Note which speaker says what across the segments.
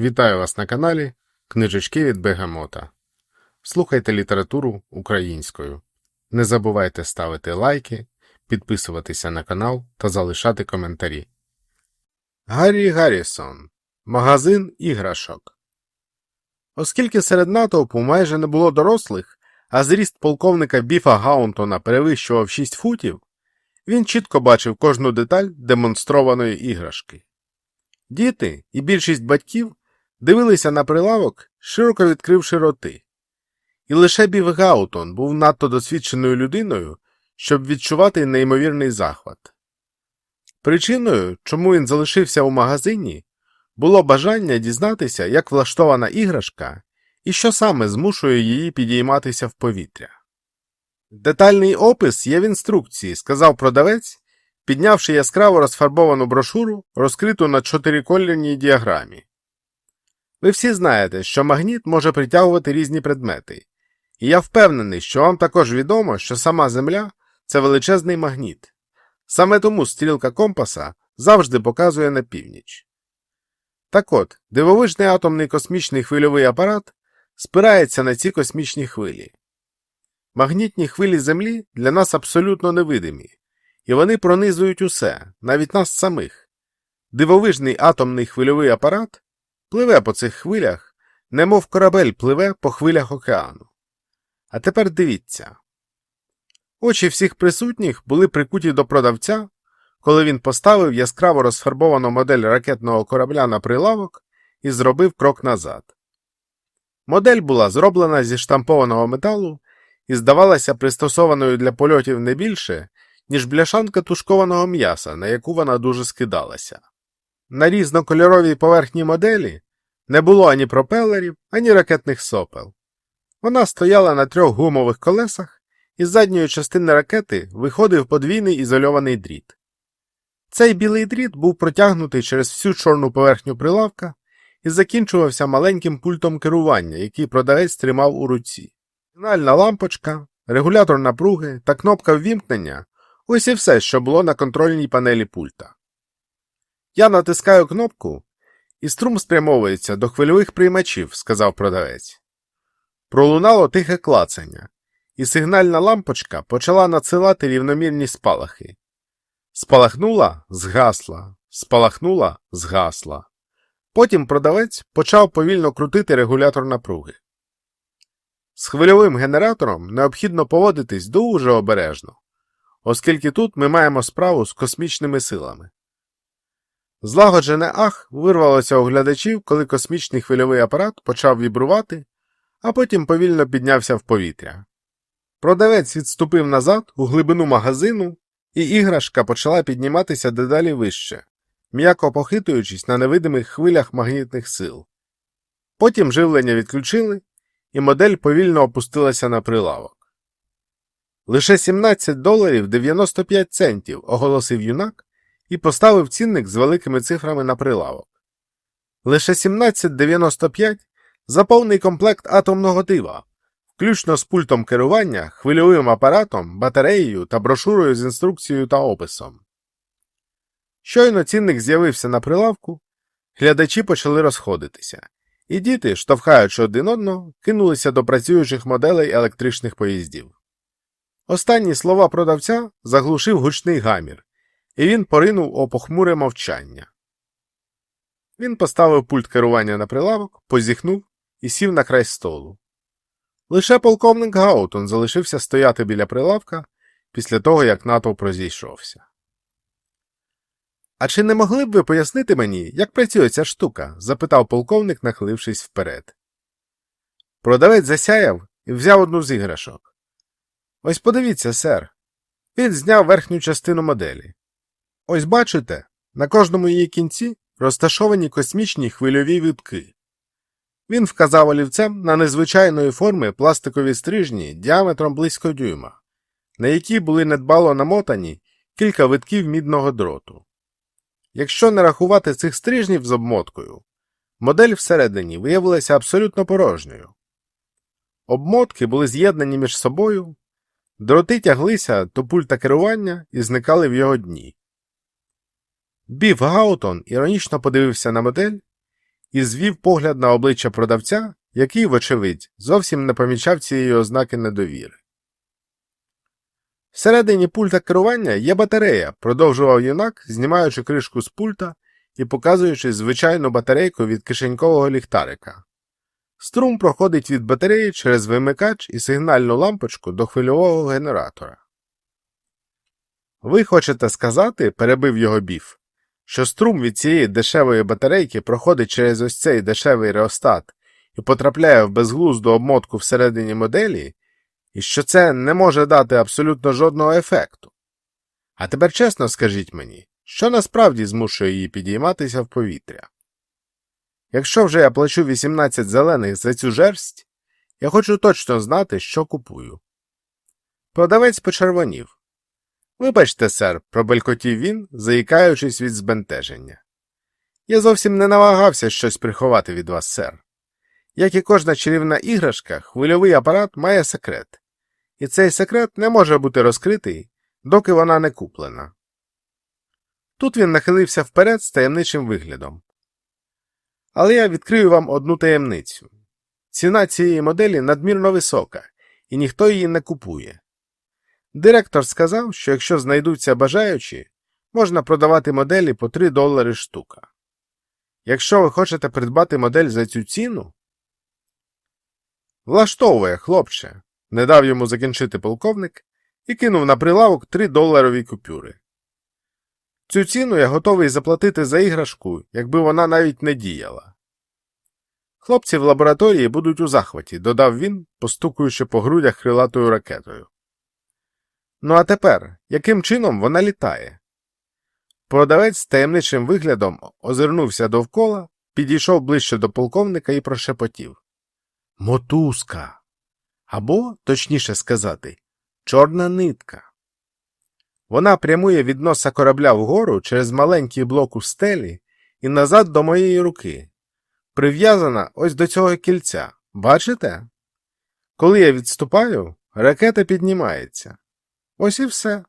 Speaker 1: Вітаю вас на каналі Книжечки від Бегамота. Слухайте літературу українською. Не забувайте ставити лайки, підписуватися на канал та залишати коментарі. Гаррі Гаррісон. Магазин іграшок. Оскільки серед натовпу майже не було дорослих, а зріст полковника Біфа Гаунтона перевищував 6 футів, він чітко бачив кожну деталь демонстрованої іграшки. Діти і більшість батьків дивилися на прилавок, широко відкривши роти. І лише Біф Гаутон був надто досвідченою людиною, щоб відчувати неймовірний захват. Причиною, чому він залишився у магазині, було бажання дізнатися, як влаштована іграшка і що саме змушує її підійматися в повітря. Детальний опис є в інструкції, сказав продавець, піднявши яскраво розфарбовану брошуру, розкриту на чотирикольорній діаграмі. Ви всі знаєте, що магніт може притягувати різні предмети, і я впевнений, що вам також відомо, що сама Земля це величезний магніт. Саме тому стрілка компаса завжди показує на північ. Так от, дивовижний атомний космічний хвильовий апарат спирається на ці космічні хвилі. Магнітні хвилі Землі для нас абсолютно невидимі, і вони пронизують усе, навіть нас самих. Дивовижний атомний хвильовий апарат пливе по цих хвилях, немов корабель пливе по хвилях океану. А тепер дивіться. Очі всіх присутніх були прикуті до продавця, коли він поставив яскраво розфарбовану модель ракетного корабля на прилавок і зробив крок назад. Модель була зроблена зі штампованого металу і здавалася пристосованою для польотів не більше, ніж бляшанка тушкованого м'яса, на яку вона дуже скидалася. На різнокольоровій поверхні моделі не було ані пропелерів, ані ракетних сопел. Вона стояла на трьох гумових колесах, і з задньої частини ракети виходив подвійний ізольований дріт. Цей білий дріт був протягнутий через всю чорну поверхню прилавка і закінчувався маленьким пультом керування, який продавець тримав у руці. Сигнальна лампочка, регулятор напруги та кнопка ввімкнення ось і все, що було на контрольній панелі пульта. Я натискаю кнопку, і струм спрямовується до хвильових приймачів, сказав продавець. Пролунало тихе клацання, і сигнальна лампочка почала надсилати рівномірні спалахи. Спалахнула, згасла, спалахнула, згасла. Потім продавець почав повільно крутити регулятор напруги. З хвильовим генератором необхідно поводитись дуже обережно, оскільки тут ми маємо справу з космічними силами. Злагоджене ах вирвалося у глядачів, коли космічний хвильовий апарат почав вібрувати, а потім повільно піднявся в повітря. Продавець відступив назад у глибину магазину, і іграшка почала підніматися дедалі вище, м'яко похитуючись на невидимих хвилях магнітних сил. Потім живлення відключили, і модель повільно опустилася на прилавок. Лише 17 доларів 95 центів, оголосив юнак і поставив цінник з великими цифрами на прилавок. Лише 17,95 за повний комплект атомного дива, включно з пультом керування, хвильовим апаратом, батареєю та брошурою з інструкцією та описом. Щойно цінник з'явився на прилавку, глядачі почали розходитися, і діти, штовхаючи один одного, кинулися до працюючих моделей електричних поїздів. Останні слова продавця заглушив гучний гамір, і він поринув у похмуре мовчання. Він поставив пульт керування на прилавок, позіхнув і сів на край столу. Лише полковник Гаутон залишився стояти біля прилавка після того, як натовп розійшовся. А чи не могли б ви пояснити мені, як працює ця штука? запитав полковник, нахилившись вперед. Продавець засяяв і взяв одну з іграшок. Ось подивіться, сер. Він зняв верхню частину моделі. Ось бачите, на кожному її кінці розташовані космічні хвильові витки. Він вказав олівцем на незвичайної форми пластикові стрижні діаметром близько дюйма, на які були недбало намотані кілька витків мідного дроту. Якщо не рахувати цих стрижнів з обмоткою, модель всередині виявилася абсолютно порожньою. Обмотки були з'єднані між собою, дроти тяглися до пульта керування і зникали в його дні. Біф Гаутон іронічно подивився на модель і звів погляд на обличчя продавця, який, вочевидь, зовсім не помічав цієї ознаки недовіри. Всередині пульта керування є батарея, продовжував юнак, знімаючи кришку з пульта і показуючи звичайну батарейку від кишенькового ліхтарика. Струм проходить від батареї через вимикач і сигнальну лампочку до хвильового генератора. Ви хочете сказати, перебив його біф, що струм від цієї дешевої батарейки проходить через ось цей дешевий реостат і потрапляє в безглузду обмотку всередині моделі, і що це не може дати абсолютно жодного ефекту. А тепер чесно скажіть мені, що насправді змушує її підійматися в повітря? Якщо вже я плачу 18 зелених за цю жерсть, я хочу точно знати, що купую. Продавець почервонів. Вибачте, сер, пробелькотів він, заїкаючись від збентеження. Я зовсім не намагався щось приховати від вас, сер. Як і кожна чарівна іграшка, хвильовий апарат має секрет, і цей секрет не може бути розкритий, доки вона не куплена. Тут він нахилився вперед з таємничим виглядом. Але я відкрию вам одну таємницю. Ціна цієї моделі надмірно висока, і ніхто її не купує. Директор сказав, що якщо знайдуться бажаючі, можна продавати моделі по 3 долари штука. Якщо ви хочете придбати модель за цю ціну. Влаштовує, хлопче, не дав йому закінчити полковник і кинув на прилавок 3 доларові купюри. Цю ціну я готовий заплатити за іграшку, якби вона навіть не діяла. Хлопці в лабораторії будуть у захваті, додав він, постукуючи по грудях крилатою ракетою. Ну а тепер, яким чином вона літає? Продавець з таємничим виглядом озирнувся довкола, підійшов ближче до полковника і прошепотів. Мотузка. Або, точніше сказати, чорна нитка. Вона прямує від носа корабля вгору через маленький блок у стелі і назад до моєї руки. Прив'язана ось до цього кільця. Бачите? Коли я відступаю, ракета піднімається. Ось і все.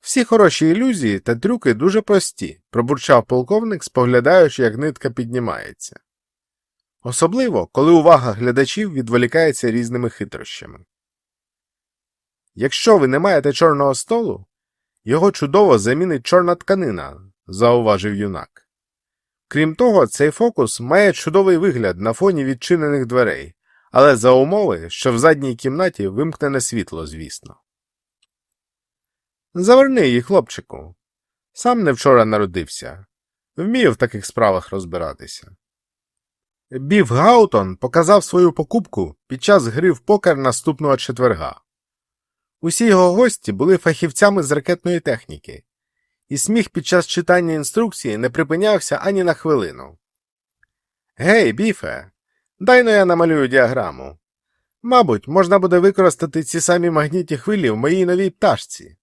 Speaker 1: Всі хороші ілюзії та трюки дуже прості, пробурчав полковник, споглядаючи, як нитка піднімається. Особливо, коли увага глядачів відволікається різними хитрощами. Якщо ви не маєте чорного столу, його чудово замінить чорна тканина, зауважив юнак. Крім того, цей фокус має чудовий вигляд на фоні відчинених дверей, але за умови, що в задній кімнаті вимкнене світло, звісно. Заверни її, хлопчику. Сам не вчора народився. Вмію в таких справах розбиратися. Біф Гаутон показав свою покупку під час гри в покер наступного четверга. Усі його гості були фахівцями з ракетної техніки, і сміх під час читання інструкції не припинявся ані на хвилину. Гей, біфе, дай но я намалюю діаграму. Мабуть, можна буде використати ці самі магнітні хвилі в моїй новій пташці.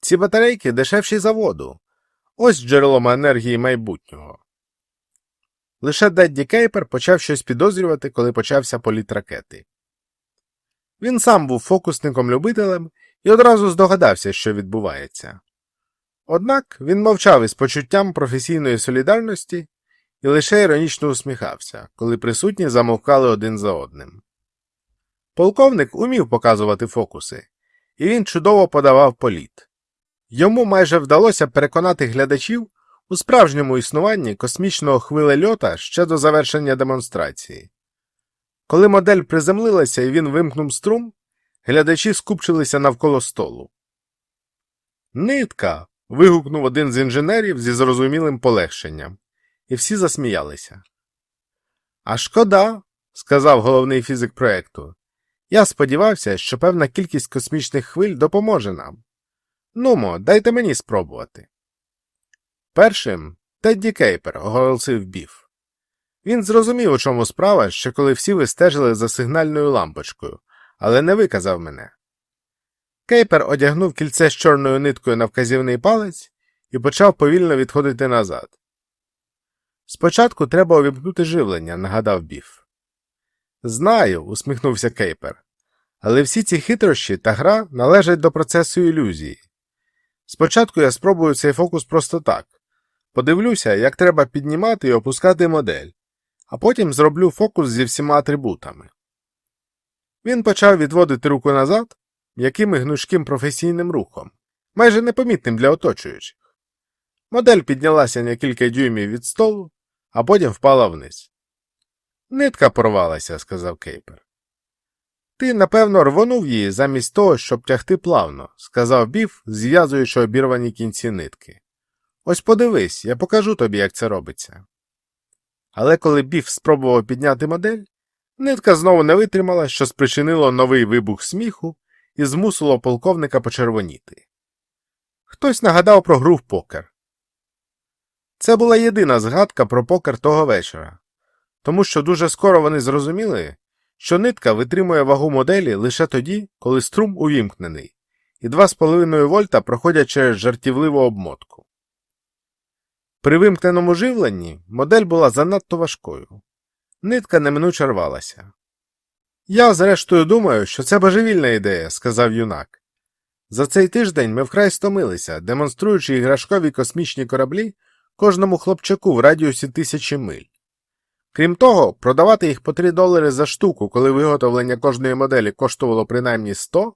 Speaker 1: Ці батарейки дешевші за воду. Ось джерелом енергії майбутнього. Лише Дедді Кейпер почав щось підозрювати, коли почався політ ракети. Він сам був фокусником-любителем і одразу здогадався, що відбувається. Однак він мовчав із почуттям професійної солідарності і лише іронічно усміхався, коли присутні замовкали один за одним. Полковник умів показувати фокуси, і він чудово подавав політ. Йому майже вдалося переконати глядачів у справжньому існуванні космічного хвилельота ще до завершення демонстрації. Коли модель приземлилася і він вимкнув струм, глядачі скупчилися навколо столу. Нитка. вигукнув один з інженерів зі зрозумілим полегшенням, і всі засміялися. А шкода, сказав головний фізик проекту. Я сподівався, що певна кількість космічних хвиль допоможе нам. Нумо, дайте мені спробувати. Першим Тедді Кейпер оголосив біф. Він зрозумів, у чому справа, ще коли всі вистежили за сигнальною лампочкою, але не виказав мене. Кейпер одягнув кільце з чорною ниткою на вказівний палець і почав повільно відходити назад. Спочатку треба увімкнути живлення, нагадав біф. Знаю, усміхнувся Кейпер. Але всі ці хитрощі та гра належать до процесу ілюзії. Спочатку я спробую цей фокус просто так, подивлюся, як треба піднімати і опускати модель, а потім зроблю фокус зі всіма атрибутами. Він почав відводити руку назад м'яким і гнучким професійним рухом, майже непомітним для оточуючих. Модель піднялася на кілька дюймів від столу, а потім впала вниз. Нитка порвалася, сказав Кейпер. Ти, напевно, рвонув її замість того, щоб тягти плавно, сказав Біф, зв'язуючи обірвані кінці нитки. Ось подивись, я покажу тобі, як це робиться. Але коли Біф спробував підняти модель, нитка знову не витримала, що спричинило новий вибух сміху і змусило полковника почервоніти. Хтось нагадав про гру в покер. Це була єдина згадка про покер того вечора, тому що дуже скоро вони зрозуміли, що нитка витримує вагу моделі лише тоді, коли струм увімкнений, і 2,5 вольта проходять через жартівливу обмотку. При вимкненому живленні модель була занадто важкою. Нитка неминуче рвалася. Я, зрештою, думаю, що це божевільна ідея, сказав юнак. За цей тиждень ми вкрай стомилися, демонструючи іграшкові космічні кораблі кожному хлопчаку в радіусі тисячі миль. Крім того, продавати їх по 3 долари за штуку, коли виготовлення кожної моделі коштувало принаймні 100.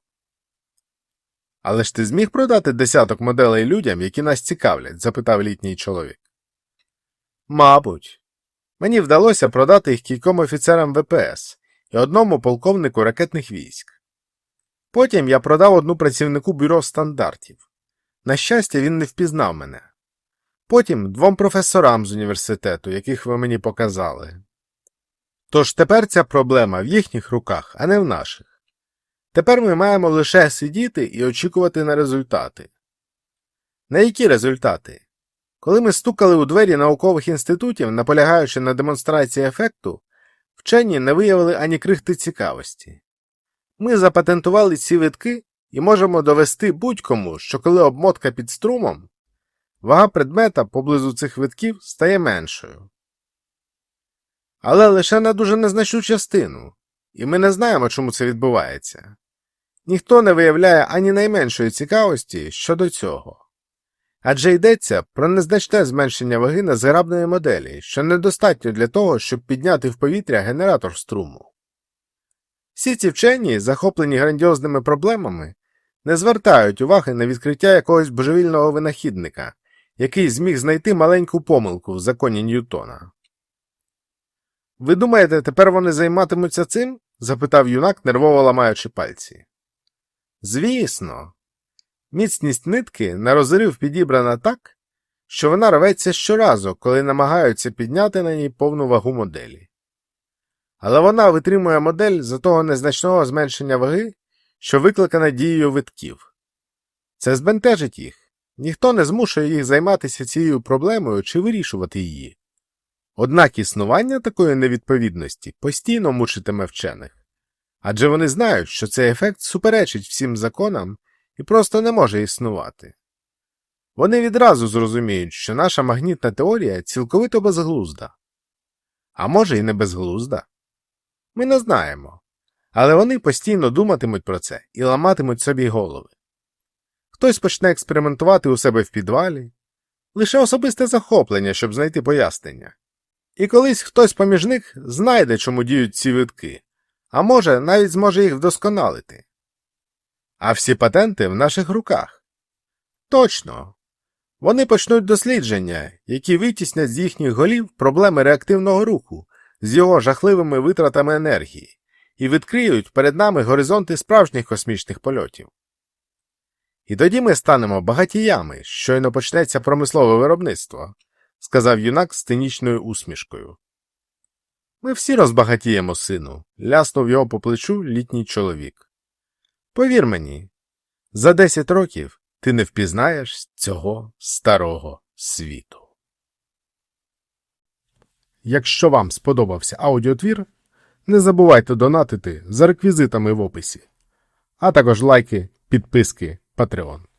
Speaker 1: Але ж ти зміг продати десяток моделей людям, які нас цікавлять? запитав літній чоловік. Мабуть. Мені вдалося продати їх кільком офіцерам ВПС і одному полковнику ракетних військ. Потім я продав одну працівнику бюро стандартів. На щастя, він не впізнав мене. Потім двом професорам з університету, яких ви мені показали. Тож тепер ця проблема в їхніх руках, а не в наших. Тепер ми маємо лише сидіти і очікувати на результати. На які результати? Коли ми стукали у двері наукових інститутів, наполягаючи на демонстрації ефекту, вчені не виявили ані крихти цікавості. Ми запатентували ці витки і можемо довести будь-кому, що коли обмотка під струмом, вага предмета поблизу цих витків стає меншою. Але лише на дуже незначну частину, і ми не знаємо, чому це відбувається. Ніхто не виявляє ані найменшої цікавості щодо цього. Адже йдеться про незначне зменшення ваги незграбної моделі, що недостатньо для того, щоб підняти в повітря генератор струму. Всі ці вчені, захоплені грандіозними проблемами, не звертають уваги на відкриття якогось божевільного винахідника, який зміг знайти маленьку помилку в законі Ньютона. Ви думаєте, тепер вони займатимуться цим? запитав юнак, нервово ламаючи пальці. Звісно. Міцність нитки на розрив підібрана так, що вона рветься щоразу, коли намагаються підняти на ній повну вагу моделі. Але вона витримує модель за того незначного зменшення ваги, що викликана дією витків. Це збентежить їх. Ніхто не змушує їх займатися цією проблемою чи вирішувати її. Однак існування такої невідповідності постійно мучитиме вчених. Адже вони знають, що цей ефект суперечить всім законам і просто не може існувати. Вони відразу зрозуміють, що наша магнітна теорія цілковито безглузда. А може і не безглузда. Ми не знаємо. Але вони постійно думатимуть про це і ламатимуть собі голови. Хтось почне експериментувати у себе в підвалі, лише особисте захоплення, щоб знайти пояснення. І колись хтось поміж них знайде, чому діють ці витки, а може, навіть зможе їх вдосконалити. А всі патенти в наших руках. Точно. Вони почнуть дослідження, які витіснять з їхніх голів проблеми реактивного руху з його жахливими витратами енергії і відкриють перед нами горизонти справжніх космічних польотів. І тоді ми станемо багатіями, щойно почнеться промислове виробництво, сказав юнак з цинічною усмішкою. Ми всі розбагатіємо, сину, ляснув його по плечу літній чоловік. Повір мені, за десять років ти не впізнаєш цього старого світу. Якщо вам сподобався аудіотвір, не забувайте донатити за реквізитами в описі, а також лайки, підписки, Patreon.